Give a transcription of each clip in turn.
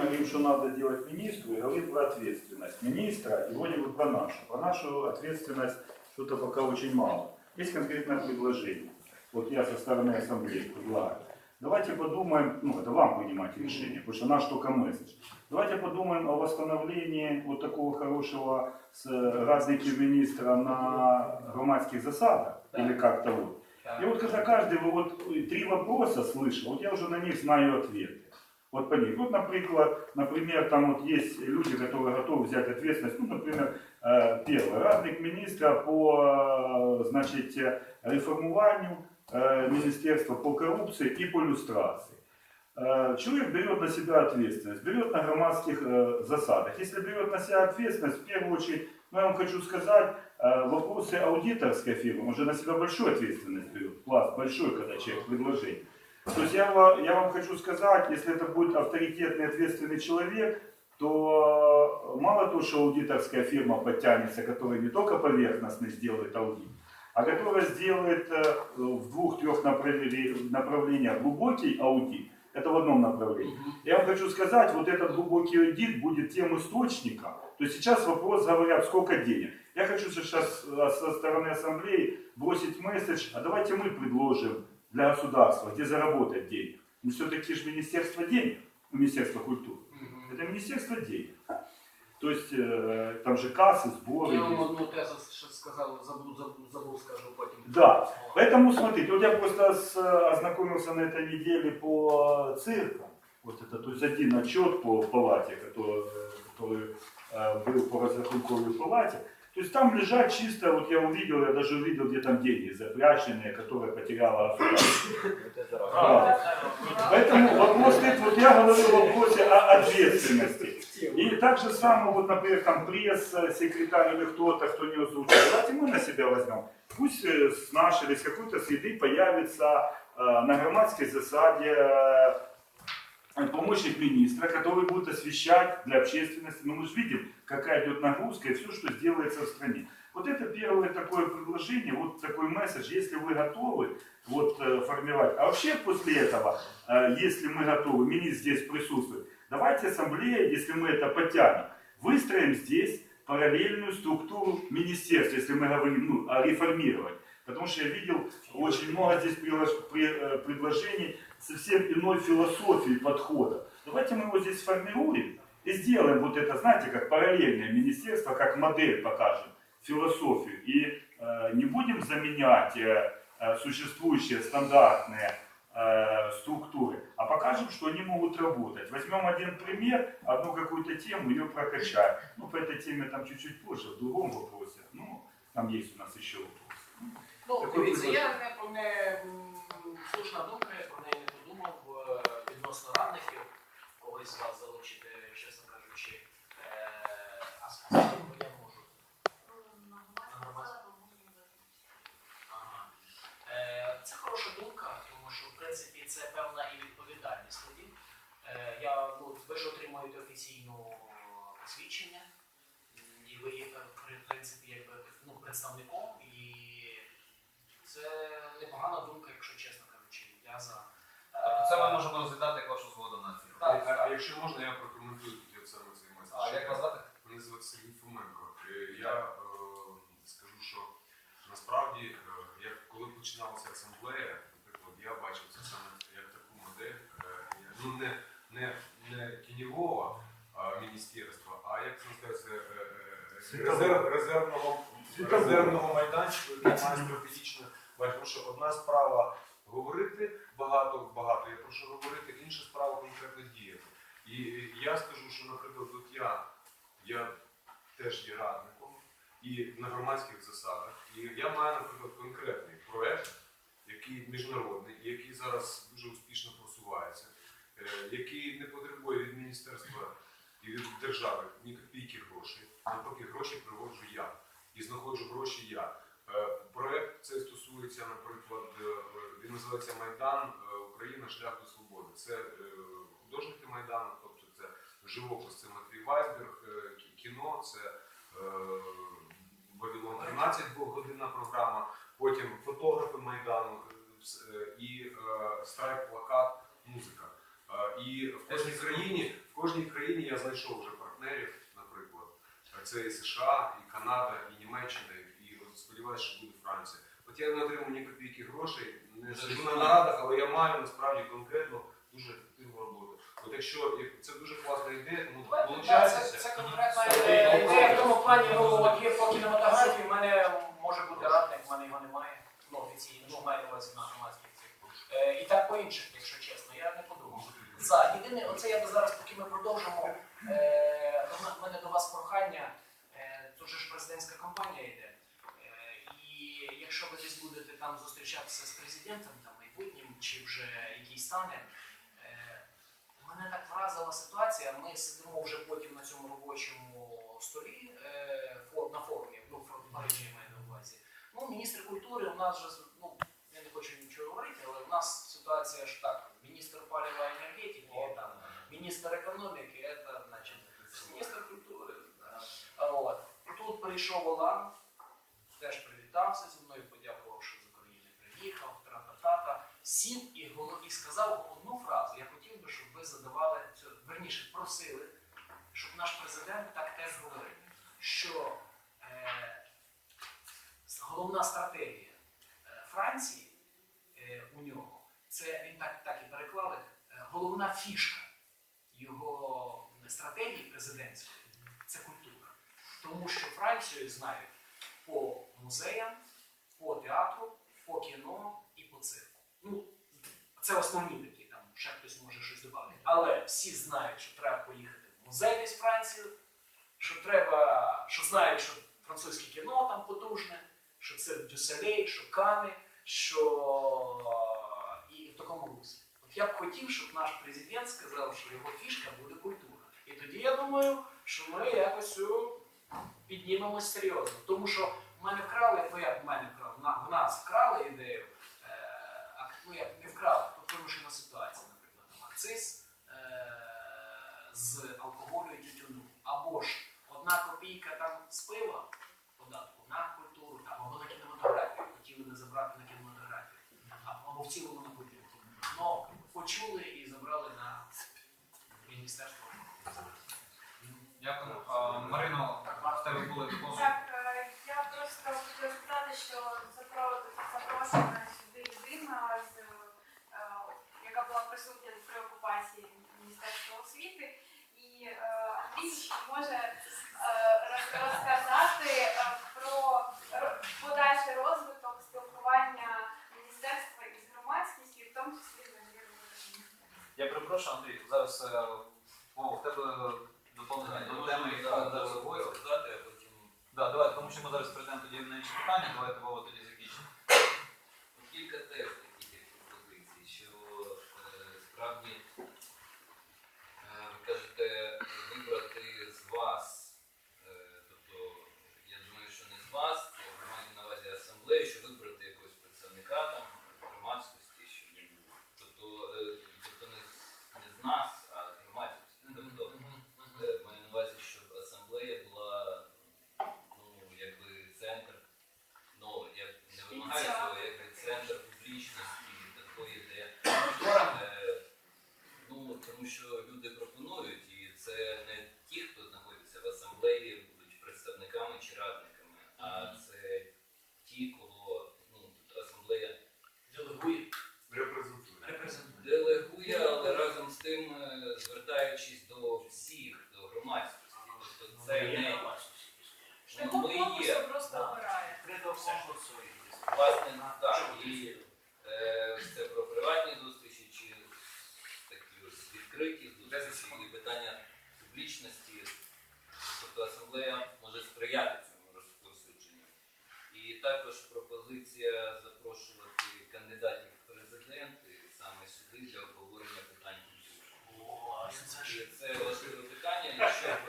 говорим, что надо делать министру, и говорит про ответственность министра, и вроде бы про нашу. Про нашу ответственность что-то пока очень мало. Есть конкретное предложение. Вот я со стороны ассамблеи предлагаю. Давайте подумаем, ну это вам принимать решение, потому что наш только месседж. Давайте подумаем о восстановлении вот такого хорошего с радники министра на громадских засадах, или как-то вот. И вот когда каждый вот три вопроса слышал, вот я уже на них знаю ответы. Вот по них. Вот, например, например, там вот есть люди, которые готовы взять ответственность. Ну, например, э, первый радник министра по, э, значит, реформуванию э, министерства по коррупции и по иллюстрации. Э, Человек берет на себя ответственность, берет на громадских засадах. Если берет на себя ответственность, в первую очередь, ну, я вам хочу сказать, вопросы аудиторской фирмы, он же на себя большую ответственность берет, пласт большой, когда человек предложение. То есть я, ва- я вам хочу сказать, если это будет авторитетный, ответственный человек, то э, мало того, что аудиторская фирма подтянется, которая не только поверхностно сделает аудит, а которая сделает э, в двух-трех направле- направлениях глубокий аудит, это в одном направлении. Я вам хочу сказать, вот этот глубокий аудит будет тем источником. То есть сейчас вопрос говорят, сколько денег. Я хочу сейчас э, со стороны ассамблеи бросить месседж, а давайте мы предложим для государства, где заработать денег. Ну все-таки же Министерство денег, Министерство культуры. Это Министерство денег. То есть э, там же кассы, сборы. Я вам одну тезу ще сказав, забув, забув, забув скажу потім. Да. Поэтому смотрите, вот я просто с- ознакомился на этой неделе по циркам. Вот это, то есть один отчет по палате, который, который э, был по разрахунковой палате. То есть там лежат чисто, вот я увидел, я даже увидел, где там деньги запряченные, которые потеряла. Да. Поэтому вопрос стоит, вот я говорю о вопросе о ответственности. И так же самое, вот, например, там пресс, секретарь или кто-то, кто не озвучил. Давайте мы на себя возьмем. Пусть э, с нашей или с какой-то среды появится э, на громадской засаде э, помощник министра, который будет освещать для общественности. Ну, мы же видим, какая идет нагрузка и все, что сделается в стране. Вот это первое такое предложение, вот такой месседж, если вы готовы вот, э, формировать. А вообще после этого, э, если мы готовы, министр здесь присутствует, давайте ассамблея, если мы это потянем, выстроим здесь параллельную структуру министерства, если мы говорим ну, о реформировании. Потому что я видел очень много здесь э, предложений совсем иной философии подхода. Давайте мы его здесь сформируем и сделаем вот это, знаете, как параллельное министерство, как модель покажем, философию. И э, не будем заменять э, э, существующие стандартные э, структуры, а покажем, что они могут работать. Возьмем один пример, одну какую-то тему, ее прокачаем. Ну, по этой теме там чуть-чуть позже, в другом вопросе. Ну, там есть у нас еще вопрос. Ну, дивіться, я не ви ж посвідчення, і ви є в принципі якби ну, представником, і це непогана думка, якщо чесно кажучи. Я за. Тобто це ми можемо розглядати як вашу згоду на ці. А, а, а якщо можна, я прокоментую тоді от саме цей меседж. А як вас звати? Мене звати Сергій Фоменко. Е, Я е, скажу, що насправді, е, як коли починалася асамблея, наприклад, я бачив це саме як таку модель, е, я- ну не, не, не тіньового а, міністерства, а як це називається е, е, резерв, резервного, резервного майданчику, який має стратегічну бачу. Тому що одна справа говорити багато, багато є про що говорити, інша справа конкретно діяти. І я скажу, що, наприклад, от я, я теж є радником і на громадських засадах. І я маю, наприклад, конкретний проект, який міжнародний, який зараз дуже успішно просувається, е, який не потребує від міністерства і від держави ні копійки грошей. Навпаки, гроші приводжу я і знаходжу гроші я. Е, Проект цей стосується, наприклад, е, він називається Майдан е, Україна шлях до свободи. Це художники Майдану, тобто це живопис, це Матвій Вайсберг, кіно, це Вавилон 13 двогодинна програма, потім фотографи Майдану і страйк, плакат, музика. І в кожній країні, в кожній країні я знайшов вже партнерів. Це і США, і Канада, і Німеччина, і от сподіваюся, що буде Франція. От я не отримав ні копійки грошей, не сиджу на нарадах, але я маю насправді конкретно дуже ефективну роботу. От якщо як- це дуже класна ідея, тому Це, долучайтеся. це конкретна ідея. ідея. Ідея в тому плані, ну от є по кінематографії, в мене може бути радник, в мене його немає. Ну, офіційно, ну, маю на увазі на громадських цих. Е, і так по інших, якщо чесно, я не подумав. За єдине, оце я би зараз, поки ми продовжимо. Е, в мене до вас прохання. Е, тут же ж президентська кампанія йде. Е, і якщо ви десь будете там зустрічатися з президентом, там майбутнім, чи вже який стане. Е, Мене так вразила ситуація. Ми сидимо вже потім на цьому робочому столі е, на форумі, ну в Парижі я маю на увазі. Ну, міністр культури у нас же ну я не хочу нічого говорити, але у нас ситуація ж так: міністр палива і енергетики, там міністр економіки, це значить міністр культури. да. А От. Тут прийшов Олан, теж привітався зі мною, подякував, що з України приїхав, тра-та-та-та. Сів і, голо- і сказав одну фразу. Я хотів би, щоб ви задавали цю, верніше, просили, щоб наш президент так теж говорив, що е, головна стратегія е, Франції е, у нього, це він так, так і переклали, е, головна фішка його стратегії президентської. Тому що Францію знають по музеям, по театру, по кіно і по цирку. Ну, це основні такі, там ще хтось може щось додати. Але всі знають, що треба поїхати в музей десь Францію, що треба, що знають, що французьке кіно там потужне, що це Дюсалей, що Кани, що і в такому дусі. От я б хотів, щоб наш президент сказав, що його фішка буде культура. І тоді я думаю, що ми якось піднімемось серйозно. Тому що в мене вкрали, ну як в мене вкрали, в нас вкрали ідею, е, а ну як не вкрали, тут вимушена ситуація, наприклад, акциз е, з алкоголю і тютюну. Або ж одна копійка там з пива податку на культуру, або на кінематографію, хотіли не забрати на кінематографію, або в цілому на культуру. Но почули і забрали на міністерство. Дякую. Марино, в тебе були доповнення? Так, е, я просто хотіла сказати, що запро- запрошена сюди людина, е, яка була присутня при окупації Міністерства освіти, і е, Андрій може розказати про подальший розвиток спілкування міністерства із громадськістю, в тому числі з Андрієм Я перепрошую, Андрій, зараз о, в тебе доповнення до теми, яка зараз собою сказати, а потім Да, давайте, тому що ми зараз прийдемо тоді на інші питання, давайте Вова тоді закінчимо. кілька тез таких як пропозицій, що е, справді е, ви кажете вибрати з вас, е, тобто я думаю, що не з вас, це ви маєте на увазі асамблею, що вибрати якогось представника там громадськості, щоб він був. Тобто, е, тобто не, з- не з нас, а з громадськості. Тобто е, маю на увазі, щоб асамблея була ну, якби центр, ну, я не вимагаю цього, якби центр публічності такої, де е, ну, тому що люди пропонують, і це не ті, хто знаходиться в асамблеї, будуть представниками чи радниками, а це ті, кого ну, тобто асамблея Делегує, Репрезентує. репрезентує. делегує, але разом з тим е, звертаючись до всіх, до громадськості. Тобто це не ну, Шляхом ми є. конкурсу просто Да. обирає. Треба все голосує. Власне, так, і е, ось це про приватні зустрічі чи такі відкриті зустрічі і питання публічності. Тобто асамблея може сприяти цьому розповсюдженню. І також пропозиція запрошувати кандидатів в президенти саме сюди для обговорення питань культури. Це важливе питання, якщо б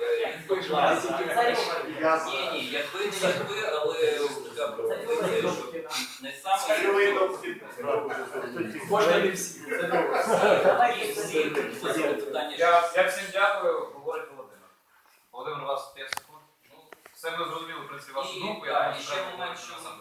ні, ні, якби не якби, не саме Можна не всі. Я, всім дякую, говорить Володимир. Володимир, у вас 5 секунд. Ну, все ми зрозуміли, в принципі, вашу думку. Я і ще момент, що на